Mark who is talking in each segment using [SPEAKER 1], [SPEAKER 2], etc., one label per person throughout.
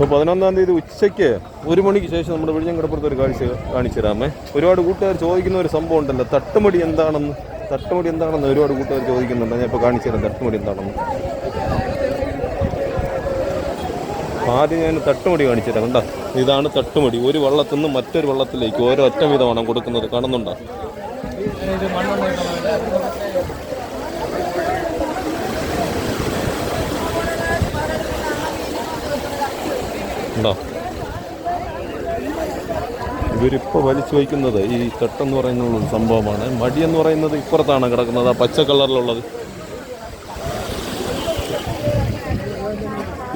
[SPEAKER 1] അപ്പോൾ പതിനൊന്നാം തീയതി ഉച്ചയ്ക്ക് ഒരു മണിക്ക് ശേഷം നമ്മുടെ വിഴിഞ്ഞം കിടപ്പുറത്ത് ഒരു കാഴ്ച കാണിച്ചു തരാമേ ഒരുപാട് കൂട്ടുകാർ ചോദിക്കുന്ന ഒരു സംഭവം ഉണ്ടല്ലോ. തട്ടുമടി എന്താണെന്ന്? തട്ടുമടി എന്താണെന്ന് ഒരുപാട് കൂട്ടുകാർ ചോദിക്കുന്നുണ്ട്. ഞാൻ ഇപ്പോൾ കാണിച്ചു തരാം തട്ടുമടി എന്താണെന്ന്. ആദ്യം ഞാൻ തട്ടുമടി കാണിച്ചു തരാം. കണ്ടോ? ഇതാണ് തട്ടുമടി. ഒരു വള്ളത്തിൽ നിന്ന് മറ്റൊരു വള്ളത്തിലേക്ക് ഓരോ അറ്റം വീതമാണ് കൊടുക്കുന്നത്. കാണുന്നുണ്ടോ? ഉണ്ടോ? ഇവരിപ്പോൾ വലിച്ചു വയ്ക്കുന്നത് ഈ തട്ടെന്ന് പറയുന്ന ഒരു സംഭവമാണ്. മടി എന്ന് പറയുന്നത് ഇപ്പുറത്താണ് കിടക്കുന്നത്. ആ പച്ച കളറിലുള്ളത്.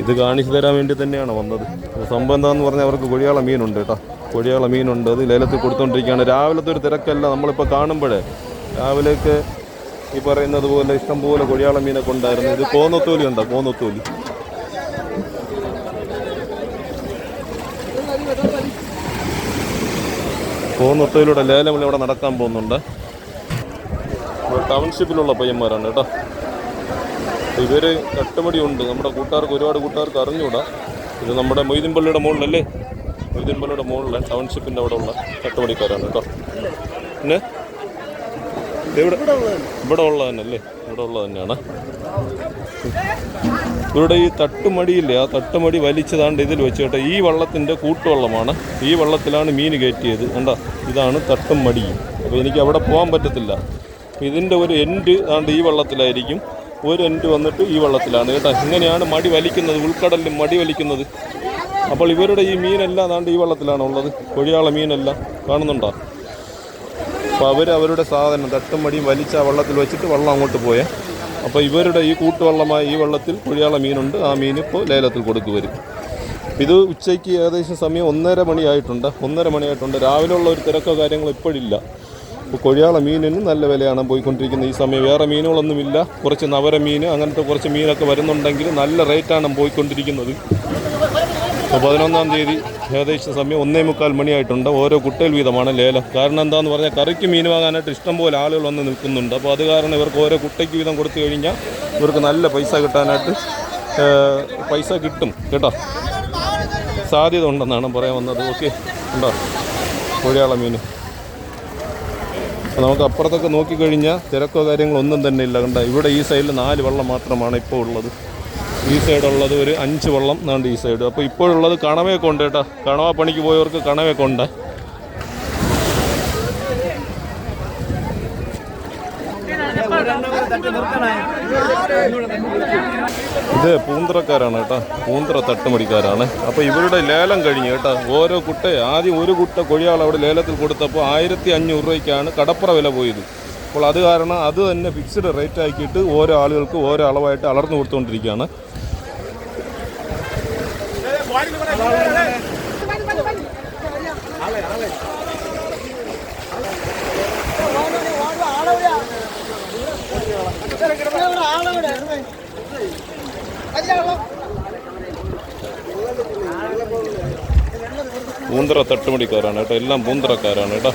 [SPEAKER 1] ഇത് കാണിച്ചു തരാൻ വേണ്ടി തന്നെയാണ് വന്നത്. സംഭവം എന്താണെന്ന് പറഞ്ഞാൽ അവർക്ക് കൊഴിയാള മീനുണ്ട് കേട്ടോ. കൊഴിയാള മീനുണ്ട്. അത് ലേലത്തിൽ കൊടുത്തുകൊണ്ടിരിക്കുകയാണ് രാവിലത്തെ ഒരു തിരക്കല്ല. നമ്മളിപ്പോൾ കാണുമ്പോഴേ രാവിലേക്ക് ഈ പറയുന്നത് പോലെ ഇഷ്ടംപോലെ കൊഴിയാള മീനൊക്കെ ഉണ്ടായിരുന്നു. ഇത് കോന്നത്തോലി ഉണ്ടോ? കോന്നത്തോലി കോന്നത്തോലിയുടെ ലേലം ഇവിടെ നടക്കാൻ പോകുന്നുണ്ട്. ടൗൺഷിപ്പിലുള്ള പയ്യന്മാരാണ് കേട്ടോ. ഇവർ കട്ടുമടിയുണ്ട് നമ്മുടെ കൂട്ടുകാർക്ക് ഒരുപാട് കൂട്ടുകാർക്ക് അറിഞ്ഞൂടാ. ഇത് നമ്മുടെ മൊയ്തീൻ പള്ളിയുടെ മുകളിലല്ലേ? മൊയ്തീൻ പള്ളിയുടെ മുകളിലെ ടൗൺഷിപ്പിന്റെ അവിടെ ഉള്ള കട്ടുമടിക്കാരാണ് കേട്ടോ. പിന്നെ? ഇവിടെ ഇവിടെ ഉള്ളതന്നെ. തന്നെയല്ലേ ഇവിടെ ഉള്ളത് തന്നെയാണ്. ഇവിടെ ഈ തട്ടുമടിയില്ലേ ആ തട്ടുമടി വലിച്ചതാണ്ട് ഇതിൽ വെച്ചോട്ടെ ഈ വള്ളത്തിന്റെ കൂട്ടുവള്ളമാണ്. ഈ വള്ളത്തിലാണ് മീൻ കയറ്റിയത്. കണ്ടോ ഇതാണ് തട്ടും മടിയും അപ്പോൾ എനിക്ക് അവിടെ പോകാൻ പറ്റത്തില്ല. ഇതിന്റെ ഒരു എൻഡ് ആണ്ട് ഈ വള്ളത്തിലായിരിക്കും. ഒരു എൻഡ് വന്നിട്ട് ഈ വള്ളത്തിലാണ് കേട്ടോ. ഇങ്ങനെയാണ് മടി വലിക്കുന്നത് ഉൾക്കടലിൽ മടി വലിക്കുന്നത്. അപ്പോൾ ഇവരുടെ ഈ മീനെല്ലാം ആണ്ട് ഈ വള്ളത്തിലാണ് ഉള്ളത് കൊഴിയാള മീനെല്ലാം കാണുന്നുണ്ടോ? അപ്പോൾ അവർ അവരുടെ സാധനം തട്ടും മടിയും വലിച്ച് വെള്ളത്തിൽ വെച്ചിട്ട് വള്ളം അങ്ങോട്ട് പോയേ. അപ്പോൾ ഇവരുടെ ഈ കൂട്ടുവള്ളമായ ഈ വള്ളത്തിൽ കുഴിയാള മീനുണ്ട്. ആ മീൻ ഇപ്പോൾ ലേലത്തിൽ കൊടുക്കുവരും ഇത് ഉച്ചയ്ക്ക് ഏകദേശം സമയം ഒന്നര മണിയായിട്ടുണ്ട്. ഒന്നര മണിയായിട്ടുണ്ട്. രാവിലെ ഉള്ള ഒരു തിരക്കോ കാര്യങ്ങളോ ഇപ്പോഴില്ല. ഇപ്പോൾ കൊഴിയാള മീനിന് നല്ല വിലയാണ് പോയിക്കൊണ്ടിരിക്കുന്നത്. ഈ സമയം വേറെ മീനുകളൊന്നുമില്ല. കുറച്ച് നവര മീൻ അങ്ങനത്തെ കുറച്ച് മീനൊക്കെ വരുന്നുണ്ടെങ്കിൽ നല്ല റേറ്റാണ് പോയിക്കൊണ്ടിരിക്കുന്നത്. അപ്പോൾ പതിനൊന്നാം തീയതി ഏകദേശം സമയം ഒന്നേ മുക്കാൽ മണിയായിട്ടുണ്ട്. ഓരോ കുട്ടയിൽ വീതമാണ് ലേലം. കാരണം എന്താണെന്ന് പറഞ്ഞാൽ കറിക്ക് മീൻ വാങ്ങാനായിട്ട് ഇഷ്ടംപോലെ ആളുകൾ വന്ന് നിൽക്കുന്നുണ്ട്. അപ്പോൾ അത് കാരണം ഇവർക്ക് ഓരോ കുട്ടയ്ക്ക് വീതം കൊടുത്തു കഴിഞ്ഞാൽ ഇവർക്ക് നല്ല പൈസ കിട്ടാനായിട്ട് പൈസ കിട്ടും. കേട്ടോ? സാധ്യത ഉണ്ടെന്നാണ് പറയാൻ വന്നത്. ഓക്കെ. ഉണ്ടോ? കോഴിയാള മീൻ. നമുക്ക് അപ്പുറത്തൊക്കെ നോക്കിക്കഴിഞ്ഞാൽ തിരക്കോ കാര്യങ്ങളോ ഒന്നും തന്നെ ഇല്ല. കണ്ട? ഇവിടെ ഈ സൈഡിൽ നാല് വെള്ളം മാത്രമാണ് ഇപ്പോൾ ഉള്ളത്. ഈ സൈഡുള്ളത് ഒരു അഞ്ച് വള്ളം നാണ്ട് ഈ സൈഡ്. അപ്പോൾ ഇപ്പോഴുള്ളത് കണവയൊക്കെ ഉണ്ട് കേട്ടോ. കണവ പണിക്ക് പോയവർക്ക് കണവയൊക്കെ ഉണ്ട്. ഇത് പൂന്തറക്കാരാണ് കേട്ടോ. പൂന്തറ തട്ടുമടിക്കാരാണ് അപ്പോൾ ഇവരുടെ ലേലം കഴിഞ്ഞു കേട്ടോ. ഓരോ കുട്ട ആദ്യം ഒരു കുട്ട കൊഴിയാൾ അവിടെ ലേലത്തിൽ കൊടുത്തപ്പോൾ ആയിരത്തി അഞ്ഞൂറ് രൂപയ്ക്കാണ് കടപ്പുറ വില പോയത്. അപ്പോൾ അത് കാരണം അത് തന്നെ ഫിക്സ്ഡ് റേറ്റ് ആക്കിയിട്ട് ഓരോ ആളുകൾക്ക് ഓരോ അളവായിട്ട് അളർന്നു കൊടുത്തുകൊണ്ടിരിക്കുകയാണ്. പൂന്തറ തട്ടുമടിക്കാരാണ് കേട്ടോ എല്ലാം പൂന്തറക്കാരാണ് കേട്ടോ.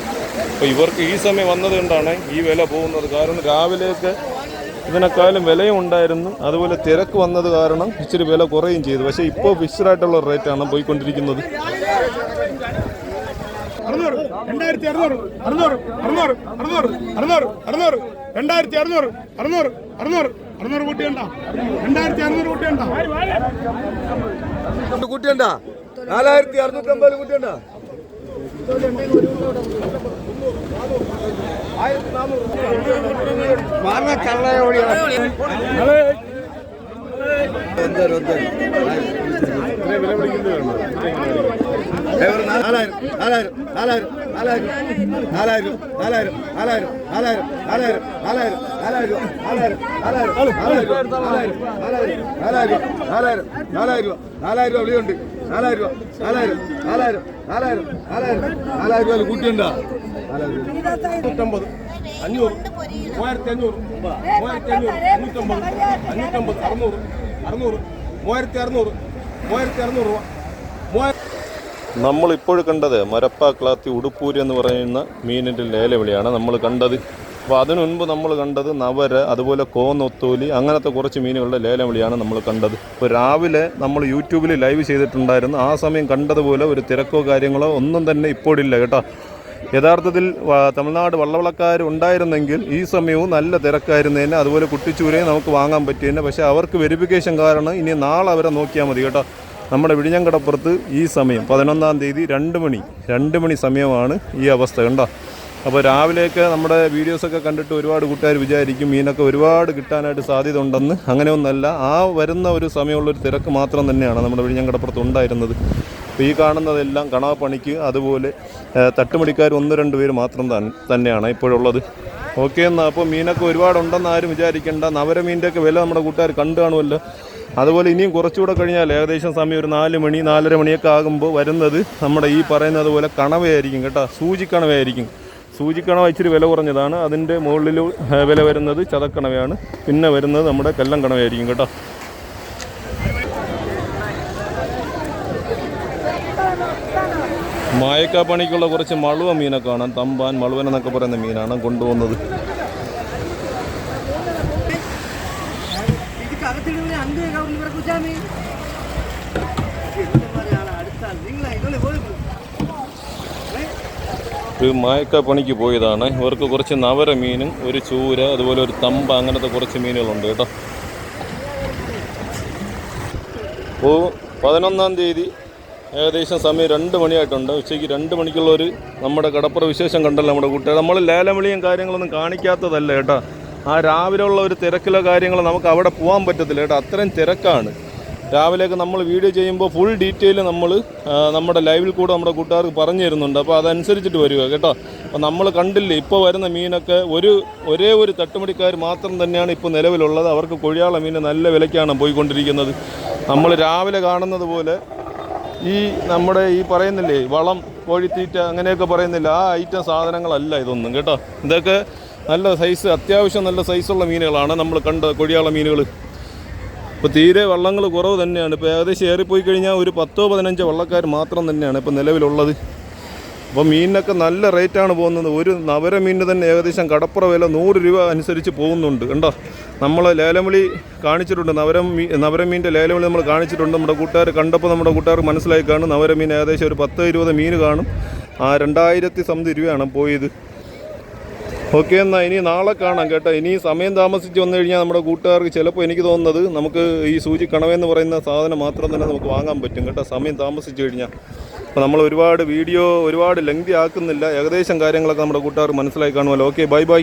[SPEAKER 1] അപ്പോൾ ഇവർക്ക് ഈ സമയം വന്നത് കൊണ്ടാണ് ഈ വില പോകുന്നത്. കാരണം രാവിലെയൊക്കെ ഇതിനേക്കാളും വിലയും ഉണ്ടായിരുന്നു. അതുപോലെ തിരക്ക് വന്നത് കാരണം ഇച്ചിരി വില കുറയും ചെയ്തു. പക്ഷേ ഇപ്പോൾ ഫിക്സ്ഡ് ആയിട്ടുള്ള റേറ്റാണ് പോയിക്കൊണ്ടിരിക്കുന്നത്.
[SPEAKER 2] രണ്ടായിരത്തി അറുന്നൂറ് അറുന്നൂറ് അറുന്നൂറ് അറുന്നൂറ് അറുന്നൂറ് അറുന്നൂറ് രണ്ടായിരത്തി അറുന്നൂറ് അറുന്നൂറ് അറുന്നൂറ് അറുന്നൂറ് കൂട്ടിയുണ്ട. രണ്ടായിരത്തി അറുന്നൂറ് കൂട്ടിയുണ്ട.
[SPEAKER 3] കൂട്ടിയണ്ട. നാലായിരത്തി അറുന്നൂറ്റി അമ്പത് കൂട്ടിയണ്ട. നാലായിരം നാലായിരം നാലായിരം നാലായിരം നാലായിരം നാലായിരം നാലായിരം നാലായിരം നാലായിരം നാലായിരം നാലായിരം നാലായിരം നാലായിരം നാലായിരം നാലായിരം നാലായിരം നാലായിരം രൂപ നാലായിരം രൂപ വിളിയുണ്ട് നാലായിരം രൂപ നാലായിരം നാലായിരം നാലായിരം നാലായിരം നാലായിരം രൂപ കൂട്ടിയുണ്ടോ
[SPEAKER 2] നൂറ്റമ്പത്. അഞ്ഞൂറ്. മൂവായിരത്തി അഞ്ഞൂറ് മൂവായിരത്തി അഞ്ഞൂറ് അഞ്ഞൂറ്റമ്പത്. അഞ്ഞൂറ്റമ്പത്. അറുന്നൂറ്. അറുന്നൂറ്. മൂവായിരത്തി അറുന്നൂറ് മൂവായിരത്തി അറുന്നൂറ് രൂപ
[SPEAKER 1] നമ്മളിപ്പോൾ കണ്ടത് മരപ്പ ക്ലാത്തി ഉടുപ്പൂര് എന്ന് പറയുന്ന മീനിന്റെ ലേലവിളിയാണ് നമ്മൾ കണ്ടത്. അപ്പോൾ അതിനു മുൻപ് നമ്മൾ കണ്ടത് നവര അതുപോലെ കോന്നൊത്തോലി അങ്ങനത്തെ കുറച്ച് മീനുകളുടെ ലേലവിളിയാണ് നമ്മൾ കണ്ടത്. ഇപ്പോൾ രാവിലെ നമ്മൾ യൂട്യൂബിൽ ലൈവ് ചെയ്തിട്ടുണ്ടായിരുന്നു. ആ സമയം കണ്ടതുപോലെ ഒരു തിരക്കോ കാര്യങ്ങളോ ഒന്നും തന്നെ ഇപ്പോഴില്ല കേട്ടോ. യഥാർത്ഥത്തിൽ തമിഴ്നാട് വള്ളവളക്കാർ ഉണ്ടായിരുന്നെങ്കിൽ ഈ സമയവും നല്ല തിരക്കായിരുന്നതിന് അതുപോലെ കുട്ടിച്ചൂരയും നമുക്ക് വാങ്ങാൻ പറ്റിയതിന് പക്ഷേ അവർക്ക് വെരിഫിക്കേഷൻ കാരണം ഇനി നാളെ അവരെ നോക്കിയാൽ മതി കേട്ടോ. നമ്മുടെ വിഴിഞ്ഞങ്കടപ്പുറത്ത് ഈ സമയം പതിനൊന്നാം തീയതി രണ്ട് മണി രണ്ട് മണി സമയമാണ് ഈ അവസ്ഥ കണ്ടോ. അപ്പോൾ രാവിലെയൊക്കെ നമ്മുടെ വീഡിയോസൊക്കെ കണ്ടിട്ട് ഒരുപാട് കൂട്ടുകാർ വിചാരിക്കും മീനൊക്കെ ഒരുപാട് കിട്ടാനായിട്ട് സാധ്യത ഉണ്ടെന്ന് അങ്ങനെയൊന്നല്ല ആ വരുന്ന ഒരു സമയമുള്ളൊരു തിരക്ക് മാത്രം തന്നെയാണ് നമ്മുടെ വിഴിഞ്ഞങ്കടപ്പുറത്ത് ഉണ്ടായിരുന്നത്. അപ്പോൾ ഈ കാണുന്നതെല്ലാം കണാപ്പണിക്ക് അതുപോലെ തട്ടുമടിക്കാർ ഒന്ന് രണ്ട് പേര് മാത്രം തന്നെയാണ് ഇപ്പോഴുള്ളത്. ഓക്കെ എന്നാൽ അപ്പോൾ മീനൊക്കെ ഒരുപാടുണ്ടെന്ന് ആരും വിചാരിക്കേണ്ട. നവരമീന്റെയൊക്കെ വില നമ്മുടെ കൂട്ടുകാർ കണ്ടു കാണുമല്ലോ. അതുപോലെ ഇനിയും കുറച്ചുകൂടെ കഴിഞ്ഞാൽ ഏകദേശം സമയം ഒരു നാല് മണി നാലര മണിയൊക്കെ ആകുമ്പോൾ വരുന്നത് നമ്മുടെ ഈ പറയുന്നത് പോലെ കണവയായിരിക്കും കേട്ടോ. സൂചിക്കണവയായിരിക്കും. സൂചിക്കണവ ഇച്ചിരി വില കുറഞ്ഞതാണ്. അതിന്റെ മുകളിൽ വില വരുന്നത് ചതക്കണവയാണ്. പിന്നെ വരുന്നത് നമ്മുടെ കല്ലം കണവയായിരിക്കും കേട്ടോ. മായക്കാപ്പണിക്കുള്ള കുറച്ച് മളുവ മീനെ കാണാൻ തമ്പാൻ മളുവൻ എന്നൊക്കെ പറയുന്ന മീനാണ് കൊണ്ടുപോകുന്നത്. മായക്ക പണിക്ക് പോയതാണ്. ഇവർക്ക് കുറച്ച് നവര മീനും ഒരു ചൂര അതുപോലെ ഒരു തമ്പ അങ്ങനത്തെ കുറച്ച് മീനുകളുണ്ട് കേട്ടോ. ഓ പതിനൊന്നാം തീയതി ഏകദേശം സമയം രണ്ട് മണിയായിട്ടുണ്ട്. ഉച്ചയ്ക്ക് രണ്ട് മണിക്കുള്ള ഒരു നമ്മുടെ കടപ്പുറ വിശേഷം കണ്ടല്ലോ നമ്മുടെ കൂട്ടുകാർ. നമ്മൾ ലേലവിളിയും കാര്യങ്ങളൊന്നും കാണിക്കാത്തതല്ല കേട്ടോ. ആ രാവിലെ ഉള്ള ഒരു തിരക്കിലോ കാര്യങ്ങളോ നമുക്ക് അവിടെ പോകാൻ പറ്റത്തില്ല കേട്ടോ. അത്രയും തിരക്കാണ്. രാവിലെയൊക്കെ നമ്മൾ വീഡിയോ ചെയ്യുമ്പോൾ ഫുൾ ഡീറ്റെയിൽ നമ്മൾ നമ്മുടെ ലൈവിൽ കൂടെ നമ്മുടെ കൂട്ടുകാർക്ക് പറഞ്ഞു തരുന്നുണ്ട്. അപ്പോൾ അതനുസരിച്ചിട്ട് വരിക കേട്ടോ. അപ്പോൾ നമ്മൾ കണ്ടില്ല ഇപ്പോൾ വരുന്ന മീനൊക്കെ ഒരു ഒരേ ഒരു തട്ടുമടിക്കാർ മാത്രം തന്നെയാണ് ഇപ്പോൾ നിലവിലുള്ളത്. അവർക്ക് കൊഴിയാള മീൻ നല്ല വിലയ്ക്കാണ് പോയിക്കൊണ്ടിരിക്കുന്നത്. നമ്മൾ രാവിലെ കാണുന്നത് പോലെ ഈ നമ്മുടെ ഈ പറയുന്നില്ലേ വളം കോഴിത്തീറ്റ അങ്ങനെയൊക്കെ പറയുന്നില്ല. ആ ഐറ്റം സാധനങ്ങളല്ല ഇതൊന്നും കേട്ടോ. ഇതൊക്കെ നല്ല സൈസ് അത്യാവശ്യം നല്ല സൈസുള്ള മീനുകളാണ് നമ്മൾ കണ്ട കൊഴിയാള മീനുകൾ ഇപ്പോൾ തീരെ വള്ളങ്ങൾ കുറവ് തന്നെയാണ്. ഇപ്പോൾ ഏകദേശം ഏറിപ്പോയി കഴിഞ്ഞാൽ ഒരു പത്തോ പതിനഞ്ചോ വള്ളക്കാർ മാത്രം തന്നെയാണ് ഇപ്പോൾ നിലവിലുള്ളത്. അപ്പോൾ മീനിനൊക്കെ നല്ല റേറ്റാണ് പോകുന്നത്. ഒരു നവര മീനിന് തന്നെ ഏകദേശം കടപ്പുറ വില നൂറ് രൂപ അനുസരിച്ച് പോകുന്നുണ്ട്. കണ്ടോ? നമ്മൾ ലേലമളി കാണിച്ചിട്ടുണ്ട്. നവരം മീ നവരമീന്റെ ലേലമളി നമ്മൾ കാണിച്ചിട്ടുണ്ട്. നമ്മുടെ കൂട്ടുകാർ കണ്ടപ്പോൾ നമ്മുടെ കൂട്ടുകാർ മനസ്സിലായി കാണും. നവരമീൻ ഏകദേശം ഒരു പത്ത് ഇരുപത് മീൻ കാണും. ആ രണ്ടായിരത്തി സംതി രൂപയാണ് പോയത്. ഓക്കെ എന്നാൽ ഇനി നാളെ കാണാം കേട്ടോ. ഇനി സമയം താമസിച്ച് വന്നു കഴിഞ്ഞാൽ നമ്മുടെ കൂട്ടുകാർക്ക് ചിലപ്പോൾ എനിക്ക് തോന്നുന്നത് നമുക്ക് ഈ സൂചി കണവെന്ന് പറയുന്ന സാധനം മാത്രം തന്നെ നമുക്ക് വാങ്ങാൻ പറ്റും കേട്ടോ. സമയം താമസിച്ച് കഴിഞ്ഞാൽ. അപ്പോൾ നമ്മൾ ഒരുപാട് വീഡിയോ ഒരുപാട് ലെങ്തി ആക്കുന്നില്ല. ഏകദേശം കാര്യങ്ങളൊക്കെ നമ്മുടെ കൂട്ടുകാർ മനസ്സിലായി കാണുമല്ലോ. Okay bye bye